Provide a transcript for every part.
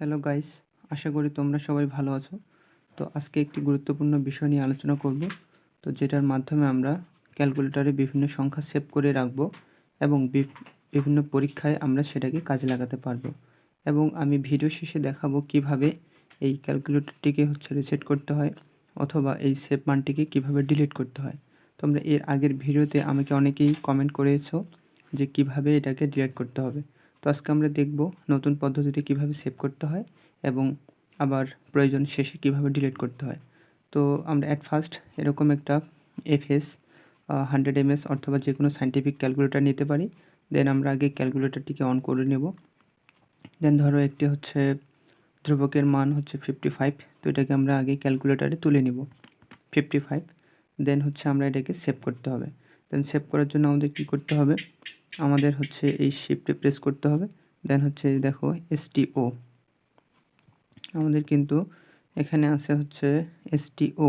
Hello guys আশা করি তোমরা সবাই ভালো আছো। তো আজকে একটি গুরুত্বপূর্ণ বিষয় নিয়ে আলোচনা করব। তো যেটার মাধ্যমে আমরা ক্যালকুলেটরে বিভিন্ন সংখ্যা সেভ করে রাখব এবং বিভিন্ন পরীক্ষায় আমরা সেটাকে কাজে লাগাতে পারব। এবং আমি ভিডিও শেষে দেখাবো কীভাবে এই ক্যালকুলেটরটিকে হচ্ছে রিসেট করতে হয় অথবা এই সেভ মানটিকে কীভাবে ডিলিট করতে হয়। তোমরা এর আগের ভিডিওতে আমাকে অনেকেই কমেন্ট করেছ যে কীভাবে এটাকে ডিলিট করতে হবে। তো আজকে আমরা দেখব নতুন পদ্ধতিতে কীভাবে সেভ করতে হয় এবং আবার প্রয়োজন শেষে কীভাবে ডিলিট করতে হয়। তো আমরা অ্যাট ফার্স্ট এরকম একটা এফএস হান্ড্রেড এমএস অথবা যে কোনো সাইন্টিফিক ক্যালকুলেটর নিতে পারি। দেন আমরা আগে ক্যালকুলেটরটিকে অন করে নেব। দেন ধরো একটি হচ্ছে ধ্রুবকের মান হচ্ছে ফিফটি ফাইভ তো এটাকে আমরা আগে ক্যালকুলেটারে তুলে নিব। ফিফটি ফাইভ দেন হচ্ছে আমরা এটাকে সেভ করতে হবে। দেন সেভ করার জন্য আমাদের কী করতে হবে? আমাদের হচ্ছে এই শিফটে প্রেস করতে হবে। দেন হচ্ছে দেখো এসটিও আমাদের কিন্তু এখানে আছে হচ্ছে এসটিও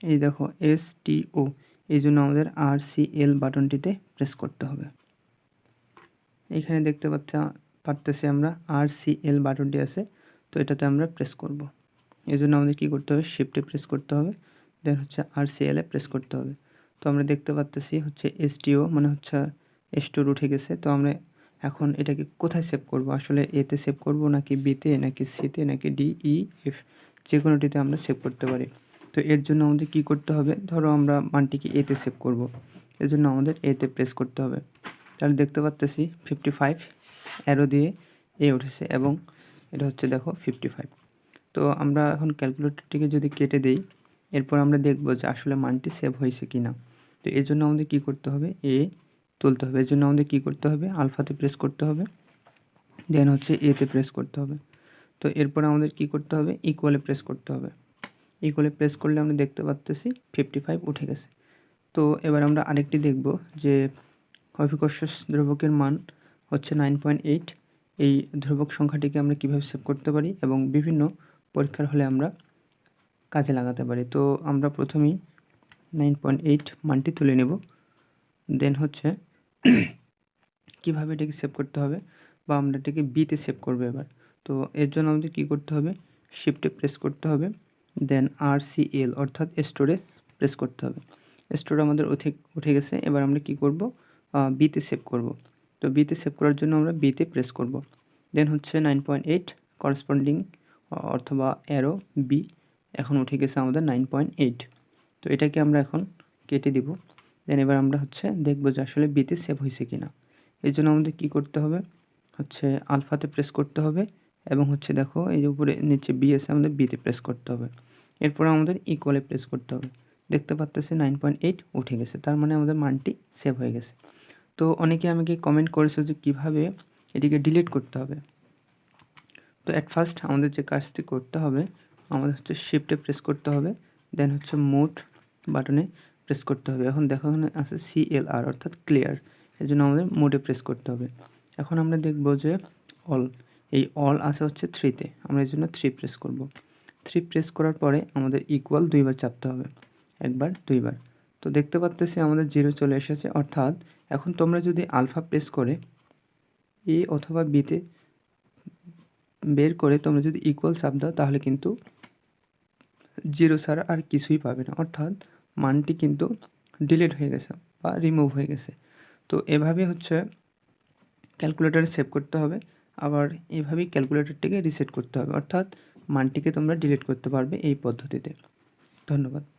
এই দেখো এসটিও এই জন্য আমাদের আর সি এল বাটনটিতে প্রেস করতে হবে। এখানে দেখতে পাচ্ছি, পারতেছি আমরা আর সি এল বাটনটি আছে, তো এটাতে আমরা প্রেস করব। এই জন্য আমাদের কী করতে হবে শিফটে প্রেস করতে হবে দেন হচ্ছে আর সি এলে প্রেস করতে হবে। তো আমরা দেখতে পাচ্তেছি হচ্ছে এসটিও মানে হচ্ছে স্টোর উঠে গেছে, তো আমরা এখন এটাকে কোথায় সেভ করব? আসলে এতে সেভ করব নাকি বিতে নাকি সিতে নাকি ডি ই এফ যে কোনোটিতে আমরা সেভ করতে পারি। তো এর জন্য আমাদের কি করতে হবে? ধরো আমরা মানটিকে এতে সেভ করব। এর জন্য আমাদের এতে প্রেস করতে হবে। তাহলে দেখতে পাচ্তেছি ফিফটি ফাইভ অ্যারো দিয়ে এ উঠেছে এবং এটা হচ্ছে দেখো ফিফটি ফাইভ তো আমরা এখন ক্যালকুলেটরটিকে যদি কেটে দেই, এরপর আমরা দেখব যে আসলে মানটি সেভ হয়েছে কি না তো এর জন্য আমাদের কী করতে হবে? এ তুলতে হবে। এর জন্য আমাদের কী করতে হবে? আলফাতে প্রেস করতে হবে। দেন হচ্ছে এতে প্রেস করতে হবে। তো এরপর আমাদের কী করতে হবে? ইকুয়ালে প্রেস করতে হবে। ইকুয়ালে প্রেস করলে আমরা দেখতে পাচ্তেছি ফিফটি ফাইভ উঠে গেছে। তো এবার আমরা আরেকটি দেখব যে অভিকর্ষ ধ্রুবকের মান হচ্ছে নাইন পয়েন্ট এইট এই ধ্রুবক সংখ্যাটিকে আমরা কীভাবে সেভ করতে পারি এবং বিভিন্ন পরীক্ষার হলে আমরা কাজে লাগাতে পারি। তো আমরা প্রথমেই নাইন পয়েন্ট এইট মানটি তুলে নেব। দেন হচ্ছে কীভাবে এটাকে সেভ করতে হবে বা আমরা এটাকে বিতে সেভ করব এবার? তো এর জন্য আমাদের কী করতে হবে? শিফটে প্রেস করতে হবে দেন আর সি এল অর্থাৎ স্টোরে প্রেস করতে হবে। স্টোরে আমাদের উঠে উঠে গেছে, এবার আমরা কি করব? বিতে সেভ করব। তো বিতে সেভ করার জন্য আমরা বিতে প্রেস করব। দেন হচ্ছে নাইন পয়েন্ট এইট করসপন্ডিং অথবা অ্যারো বি এখন উঠে গেছে আমাদের নাইন পয়েন্ট এইট তো এটাকে আমরা এখন কেটে দিব। দেন এবার আমরা হচ্ছে দেখব যে আসলে বিতে সেভ হয়েছে কি না এই জন্য আমাদের কী করতে হবে? হচ্ছে আলফাতে প্রেস করতে হবে এবং হচ্ছে দেখো এই যে উপরে নিচে বি আমাদের বিতে প্রেস করতে হবে। এরপর আমাদের ইকুয়ালে প্রেস করতে হবে। দেখতে পাচ্তেছে নাইন পয়েন্ট এইট উঠে গেছে, তার মানে আমাদের মানটি সেভ হয়ে গেছে। তো অনেকে আমাকে কমেন্ট করেছে যে কীভাবে এটিকে ডিলিট করতে হবে। তো অ্যাট ফার্স্ট আমাদের যে কাজটি করতে হবে, আমাদের হচ্ছে শিফটে প্রেস করতে হবে দেন হচ্ছে মোট বাটনে প্রেস করতে হবে। এখন দেখো এখানে আছে সি এল আর অর্থাৎ ক্লিয়ার এর জন্য আমাদের মোডে প্রেস করতে হবে। এখন আমরা দেখব যে অল এই অল আছে হচ্ছে থ্রিতে আমরা এই জন্য থ্রি প্রেস করব। থ্রি প্রেস করার পরে আমাদের ইকুয়াল দুইবার চাপতে হবে। একবার, দুইবার। তো দেখতে পাচ্তেছি আমাদের জিরো চলে এসেছে। অর্থাৎ এখন তোমরা যদি আলফা প্রেস করে এ অথবা বিতে বের করে তোমরা যদি ইকুয়াল চাপ দাও, তাহলে কিন্তু জিরো ছাড়া আর কিছুই পাবে না। অর্থাৎ মানটি কিন্তু ডিলিট হয়ে গেছে বা রিমুভ হয়ে গেছে। তো এভাবে হচ্ছে ক্যালকুলেটারে সেভ করতে হবে, আবার এভাবেই ক্যালকুলেটরটিকে রিসেট করতে হবে, অর্থাৎ মানটিকে তোমরা ডিলিট করতে পারবে এই পদ্ধতিতে। ধন্যবাদ।